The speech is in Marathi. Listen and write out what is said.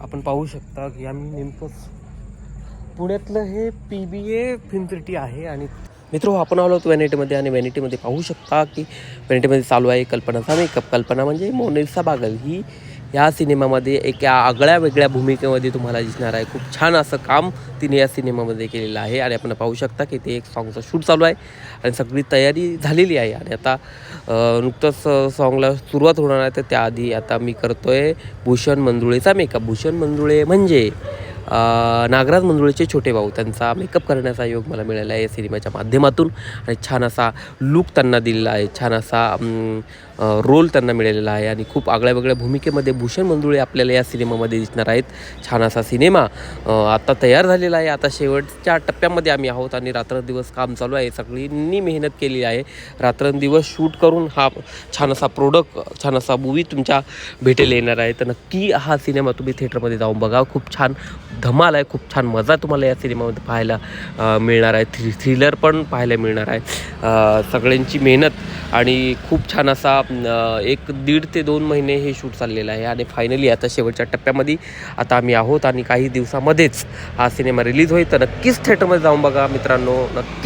आपण पाहू शकता की आम्ही नेमकंच पुण्यातलं हे पी बी ए फिल्म आहे आणि मित्र हो, आपण आलो होतो व्हॅनिटीमध्ये आणि व्हॅनिटीमध्ये पाहू शकता की व्हॅनिटीमध्ये चालू आहे कल्पनाचा मेकअप कल्पना म्हणजे मोनेलिसा बागल. ही या सिनेमामध्ये एका आगळ्या वेगळ्या भूमिकेमध्ये तुम्हाला दिसणार आहे. खूप छान असं काम तिने या सिनेमामध्ये केलेलं आहे आणि आपण पाहू शकता की ते एक सॉंगचं शूट चालू आहे आणि सगळी तयारी झालेली आहे. आणि आता नुकतंच सॉंगला सुरुवात होणार आहे. तर त्याआधी आता मी करतो आहे भूषण मंजुळेचा मेकअप भूषण मंजुळे म्हणजे नागराज मंजुळेचे छोटे भाऊ. त्यांचा मेकअप करण्याचा योग मला मिळाला आहे या सिनेमाच्या माध्यमातून. आणि छान असा लूक त्यांना दिलेला आहे. छान असा रोल त्यांना मिळालेला आहे आणि खूप आगळ्या वेगळ्या भूमिकेमध्ये भूषण मंजुळे आपल्याला या सिनेमामध्ये दिसणार आहेत. छान असा सिनेमा आता तयार झालेला आहे. आता शेवटच्या टप्प्यामध्ये आम्ही आहोत आणि रात्रंदिवस काम चालू आहे. सगळींनी मेहनत केली आहे. रात्रंदिवस शूट करून हा छान असा प्रोडक्ट छान असा मूवी तुमच्या भेटेला येणार आहे. तर नक्की हा सिनेमा तुम्ही थिएटरमध्ये जाऊन बघा. खूप छान धमाल आहे. खूप छान मजा तुम्हाला या सिनेमामध्ये पाहायला मिळणार आहे. थ्री थ्रिलर पण पाहायला मिळणार आहे. सगळ्यांची मेहनत आणि खूप छान असा एक दीड ते दोन महिने हे शूट चाललेलं आहे आणि फायनली आता शेवटच्या टप्प्यामध्ये आता आम्ही आहोत आणि काही दिवसामध्येच हा सिनेमा रिलीज होईल. तर नक्कीच थिएटरमध्ये जाऊन बघा मित्रांनो. नक्की